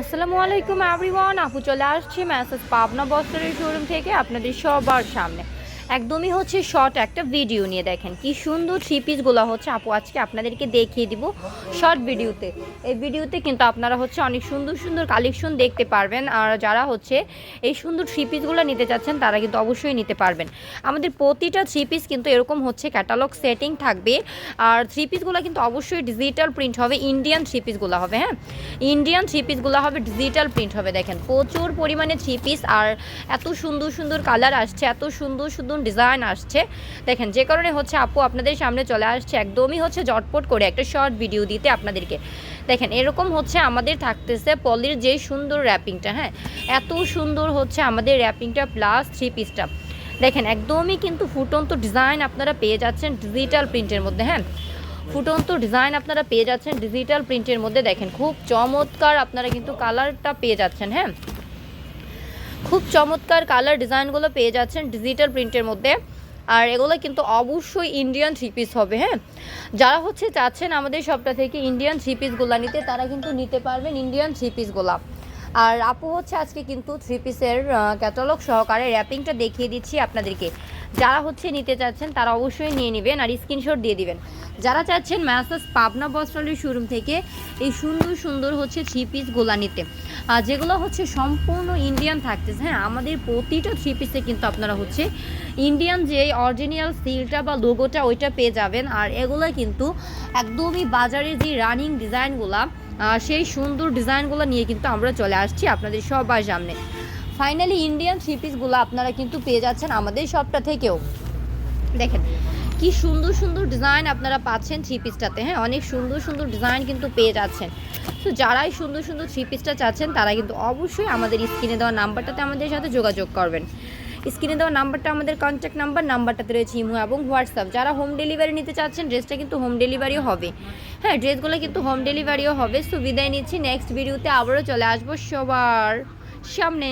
আসসালামু আলাইকুম এভরিওয়ান আপু চলে আসছি ম্যাসেজ পাবনা বস্ত্রের শোরুম থেকে আপনাদের সবার সামনে। একদমই হচ্ছে শর্ট একটা ভিডিও নিয়ে দেখেন। কি সুন্দর থ্রি পিসগুলো হচ্ছে। আপু, আজকে আপনাদেরকে দেখিয়ে দিব শর্ট ভিডিওতে এই ভিডিওতে কিন্তু আপনারা হচ্ছে অনেক সুন্দর সুন্দর কালেকশন দেখতে পারবেন। আর যারা হচ্ছে এই সুন্দর থ্রি পিসগুলো নিতে চাচ্ছেন, তারা কিন্তু অবশ্যই নিতে পারবেন। আমাদের প্রতিটা থ্রি পিস কিন্তু এরকম হচ্ছে ক্যাটালগ সেটিং থাকবে। আর থ্রি পিসগুলো কিন্তু অবশ্যই ডিজিটাল প্রিন্ট হবে। ইন্ডিয়ান থ্রি পিসগুলো হবে হ্যাঁ? ইন্ডিয়ান থ্রি পিসগুলো হবে ডিজিটাল প্রিন্ট হবে, দেখেন। প্রচুর পরিমাণে থ্রি পিস আর এত সুন্দর সুন্দর কালার আসছে, এত সুন্দর সুন্দর ডিজাইন আসছে। দেখেন, যে কারণে হচ্ছে আপু আপনাদের সামনে চলে আসছে, একদমই হচ্ছে জটপট করে একটা শর্ট ভিডিও দিতে আপনাদেরকে। দেখেন, এরকম হচ্ছে আমাদের থাকতেছে পলির যে সুন্দর র্যাপিংটা হ্যাঁ? এত সুন্দর হচ্ছে আমাদের র্যাপিংটা প্লাস থ্রি পিসটা দেখেন, একদমই কিন্তু ফুটন্ত ডিজাইন আপনারা পেয়ে যাচ্ছেন ডিজিটাল প্রিন্টের মধ্যে হ্যাঁ? ফুটন্ত ডিজাইন আপনারা পেয়ে যাচ্ছেন ডিজিটাল প্রিন্টের মধ্যে। দেখেন, খুব চমৎকার আপনারা কিন্তু কালারটা পেয়ে যাচ্ছেন হ্যাঁ? খুব চমৎকার কালার ডিজাইনগুলো পেয়ে যাচ্ছেন ডিজিটাল প্রিন্টের মধ্যে। আর এগুলো কিন্তু অবশ্যই ইন্ডিয়ান থ্রি পিস হবে হ্যাঁ? যারা হচ্ছে চাচ্ছেন আমাদের সবটা থেকে ইন্ডিয়ান থ্রি পিসগুলো নিতে, তারা কিন্তু নিতে পারবেন ইন্ডিয়ান থ্রি পিসগুলো আর আপু হচ্ছে আজকে কিন্তু থ্রি পিসের ক্যাটালগ সহকারে র্যাপিংটা দেখিয়ে দিচ্ছি আপনাদেরকে। যারা হচ্ছে নিতে চাচ্ছেন, তারা অবশ্যই নিয়ে নেবেন আর স্ক্রিনশট দিয়ে দিবেন। যারা চাচ্ছেন ম্যাসাজ পাবনা বস্ত্রালয় শোরুম থেকে এই সুন্দর সুন্দর হচ্ছে থ্রি পিস গোলা নিতে। আর যেগুলো হচ্ছে সম্পূর্ণ ইন্ডিয়ান থাকতেছে হ্যাঁ আমাদের প্রতিটা থ্রি পিসে কিন্তু আপনারা হচ্ছে ইন্ডিয়ান যে অরিজিনাল সিলটা বা লোগোটা ওইটা পেয়ে যাবেন। আর এগুলো কিন্তু একদমই বাজারে যে রানিং ডিজাইনগুলা সেই সুন্দর ডিজাইনগুলো নিয়ে কিন্তু আমরা চলে আসছি আপনাদের সবার সামনে। ফাইনালি ইন্ডিয়ান থ্রি পিসগুলো আপনারা কিন্তু পেয়ে যাচ্ছেন আমাদের সবটা থেকেও। দেখেন, কি সুন্দর সুন্দর ডিজাইন আপনারা পাচ্ছেন থ্রি পিসটাতে হ্যাঁ অনেক সুন্দর সুন্দর ডিজাইন কিন্তু পেয়ে যাচ্ছেন। তো যারাই সুন্দর সুন্দর থ্রি পিসটা চাচ্ছেন, তারা কিন্তু অবশ্যই আমাদের স্ক্রিনে দেওয়া নাম্বারটাতে আমাদের সাথে যোগাযোগ করবেন। স্ক্রিনে দেওয়া নাম্বারটা আমাদের কন্ট্যাক্ট নাম্বার নাম্বারটাতে রয়েছে ইমো এবং হোয়াটসঅ্যাপ। যারা হোম ডেলিভারি নিতে চাচ্ছেন ড্রেসটা কিন্তু হোম ডেলিভারিও হবে। হ্যাঁ ড্রেসগুলো কিন্তু হোম ডেলিভারিও হবে। সো বিদায় নিচ্ছি। নেক্সট ভিডিওতে আবারও চলে আসব সবার সামনে।